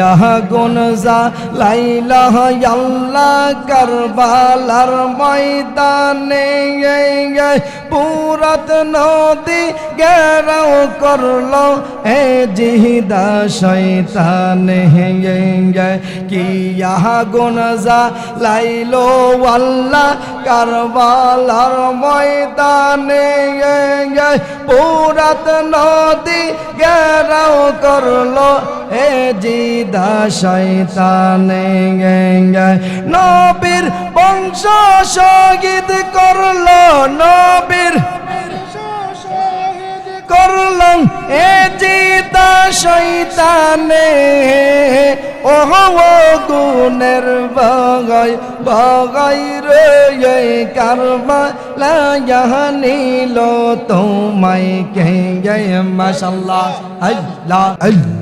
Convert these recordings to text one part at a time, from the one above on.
আগুন লাইলা আল্লাহ কারবালার ময়দানে পুরাত নদী গেরাও করল এ জিহিদা শৈতানে কি আগুন লাইলো আল্লাহ, কারবালার ময়দানে পুরাত নদী গেরাও করল এ জিদা শৈতানে নবীর বংশ শহীদ করল, নবীর করলাম এ জিদা শৈতানে ও গুণের বাগাই বাগাই রে কারবা লাগানিল তোমায় কে গে মাশাল্লাহ আল্লাহ আল্লাহ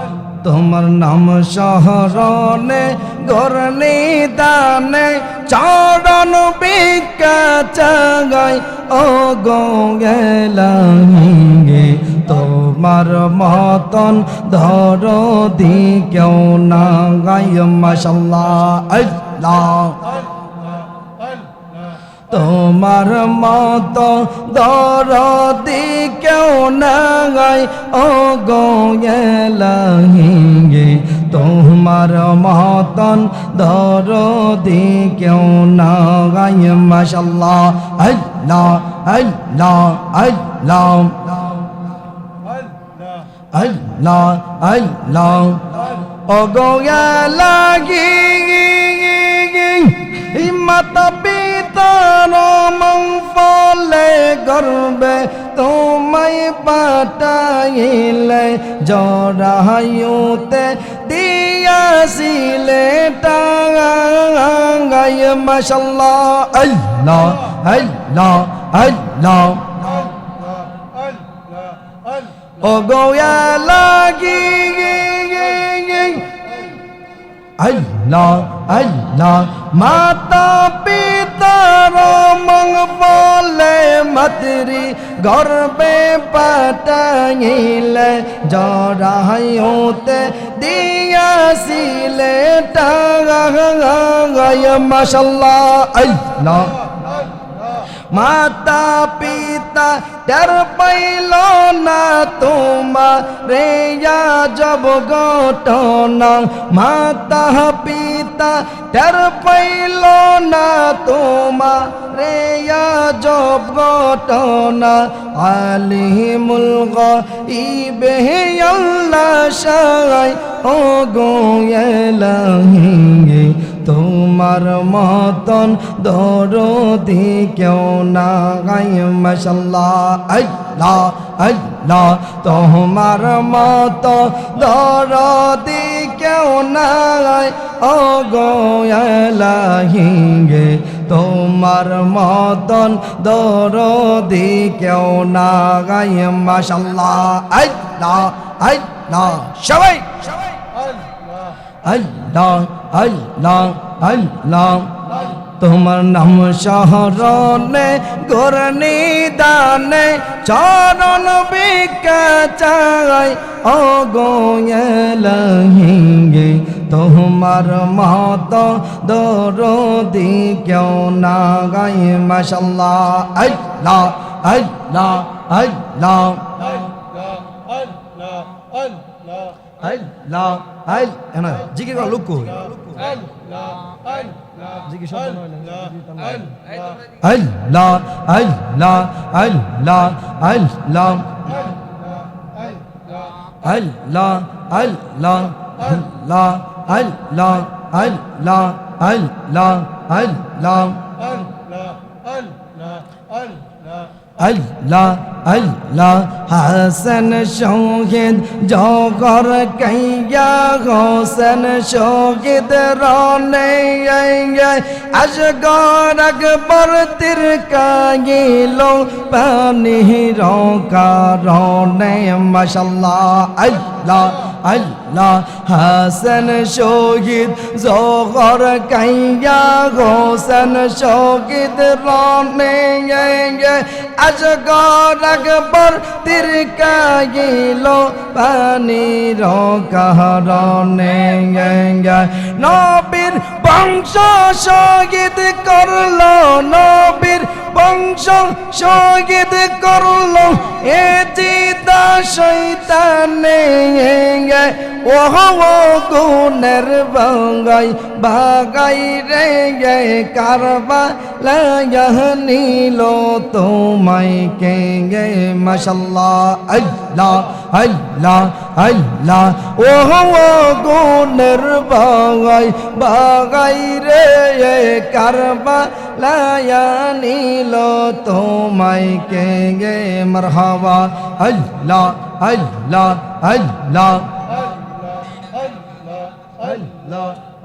তোমার নাম শহরনে গরনি দানে, চরণ বিকা চাগাই ও গেলাঙ্গে তোমার মতন ধর দি কেউ না গাই আল্লাহ। তোমার মত দরদি কেউ নাই ও গোয়েলাহিঙ্গে তোমার মতন দরদি কেউ নাই, মাশাল্লাহ আল্লাহ আল্লাহ আল্লাহ আল্লাহ আল্লাহ ও গোয়ালাগি মাতা পিতার মং ফলে গর্বে তোমায় পাঠাইলে, জরায়ুতে দিয়াছিলে টাঙ্গাই। মাশাল্লাহ আল্লাহ আল্লাহ আল্লাহ। ও গোয়া লাগি আল্লাহ আল্লাহ মাতা পিতার মং বলে মাতরি গর্বে পাটাইল জড়াই হতে দিয়াছিলে টাগায় মাসাল্লাহ আল্লাহ। মাতা পিতা ডর পাইল না তোমা রে জব ঘটনা মাতা পিতা ডর পাইল না তোমা রে জব ঘটনা, আলিমুল ইবে আল্লাহ শাই ও গোয়েলাহিঙ্গে তোমার মতন দরদি কেউ না গাই মশাল্লাহ, আল্লাহ আল্লাহ। তোমার মত দরদি কেউ না গাই ও গোয়ালাহিঙ্গে তোমার মতন দরদি কেউ না গাই মশাল্লাহ, আল্লাহ আল্লাহ। সবাই সবাই। আল্লাহ আল্লাহ আল্লাহ। তোমার নাম শহরনে গোরনি দানে, চরণ বিকা চাই। ও গোয়েলহিঙ্গে তোমার মত দরদি কেউ না গাই মাশাল্লাহ। আল্লাহ আল্লাহ আল্লাহ। আল্লাহ আল এনা জিকির করা লোক কই জিকির শব্দ নয় আল্লাহ আল্লাহ আল্লাহ আল্লাহ আল্লাহ আল্লাহ আল্লাহ আল্লাহ আল্লাহ আল্লাহ আল্লাহ আল্লাহ আল্লাহ, হাসন শহীদ জগর কাইয়া হোসেন শহীদ রনে আজগর আকবর তীর কাইলো পানি রনে মাশাল্লাহ আল্লাহ আল্লাহ। হাসন শহীদ জগর কাইয়া, হোসেন শহীদ রনে আজগর আকবর তীর কাইল পানির কারণে নবীর বংশ শহীদ করল, নবীর বংশ শহীদ করল, এ জিদা শৈতানে ওহ গুণের বাগাই বাগাই রে কারবা নিল তোমায় কে গে, মশাল্লাহ আল্লাহ আল্লাহ আল্লাহ ওহ গুণের বাগাই বাগাই রে কারবা নিল তোমায় কে গে, মরহাবা আল্লাহ আল্লাহ আল্লাহ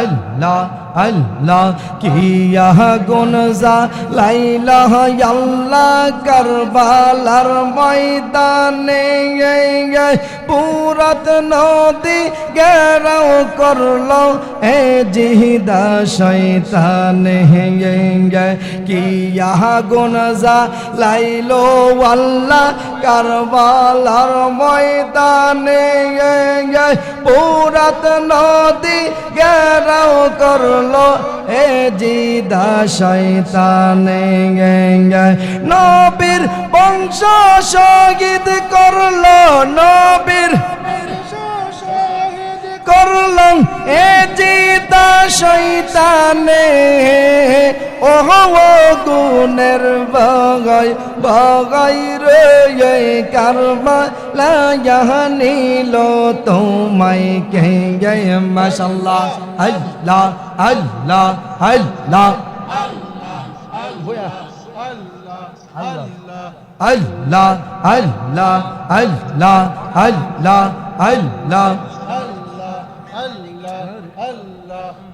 আল্লাহ আল্লাহ কিয়া গুনজা লাইলা আল্লাহ কারবালার ময়দানে পুরাত নদী গেরাও করল, এ জিহিদা শৈতানে কিয়া গুনজা, লাইলো আল্লাহ, কারবালার ময়দানে পুরাত নদী গেরাও করল এ জিদা শৈতানে নবীর বংশ শহীদ করল নবীর করলাম, এ জিদা শৈতানে ওহ গুণের বগাই বগাই রে কারবা লাগানিল তোমায় কে গে? মাশাল্লাহ আল্লাহ আল্লাহ। আল্লাহ আল্লাহ আল্লাহ আল্লাহ আল্লাহ আল্লাহ আল্লাহ।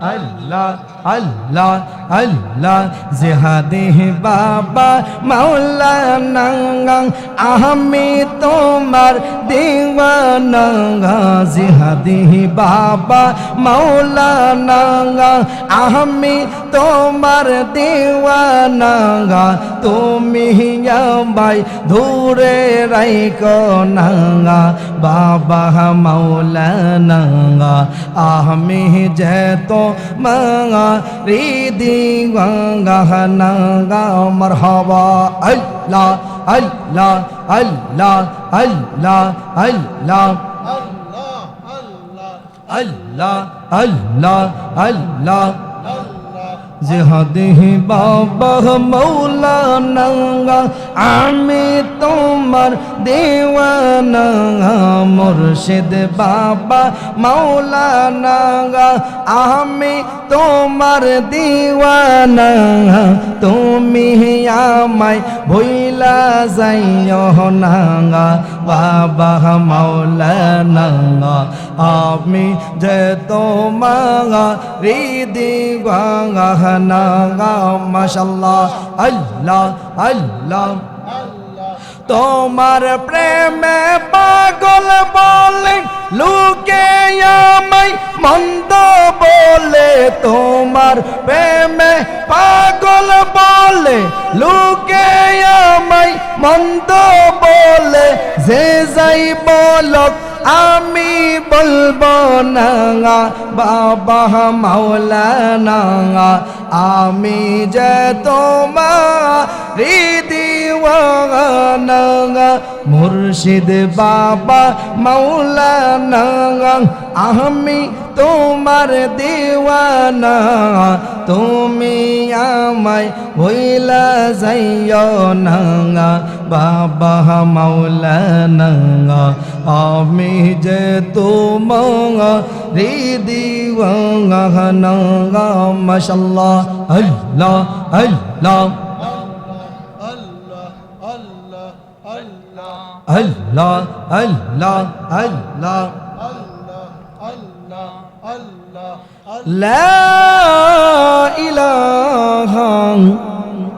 আল্লাহ আল্লাহ জেহাদে বাবা মাওলানা আমি তোমার দিওয়ানা। জেহাদে বাবা মাওলানা আমি তোমার দিওয়ানা। তুমি আমায় ধরে রাইকো না বাবা মাওলানা আমি যেত মাঙা রিদি গঙ্গা নাঙ্গা মরহবা আল্লাহ আল্লাহ আল্লাহ আল্লাহ আল্লাহ আল্লাহ আল্লাহ জেহাদেহ বাবা মৌলানা আমি তোমার দেওয়ানা মুর্শিদ বাবা মৌলানা আমি তোমার দিওয়ানা তুমি আমায় ভুইলা যাইও না বাবা মৌলানা আমি যে তোমার হৃদি তোমার প্রেমে পাগল বলে লুকে আমায় মন্দ বলে, তোমার প্রেমে পাগল বলে লুকে আমায় মন্দ বলে, যে যাই বলক আমি বলব না বাবা মাওলানা আমি যে তোমার দিওয়ানা মুর্শিদ বাবা মাওলানা, আমি তোমার দিওয়ানা, তুমি আমায় ভইলা যাইও না বাবা মাওলানা, আমি যে তোমার দিওয়ানা মাশাল্লাহ, আল্লাহ আল্লাহ। الله الله الله. الله الله لا إله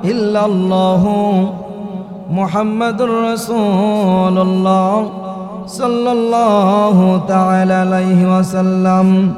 إلا الله محمد رسول الله صلى الله تعالى عليه وسلم.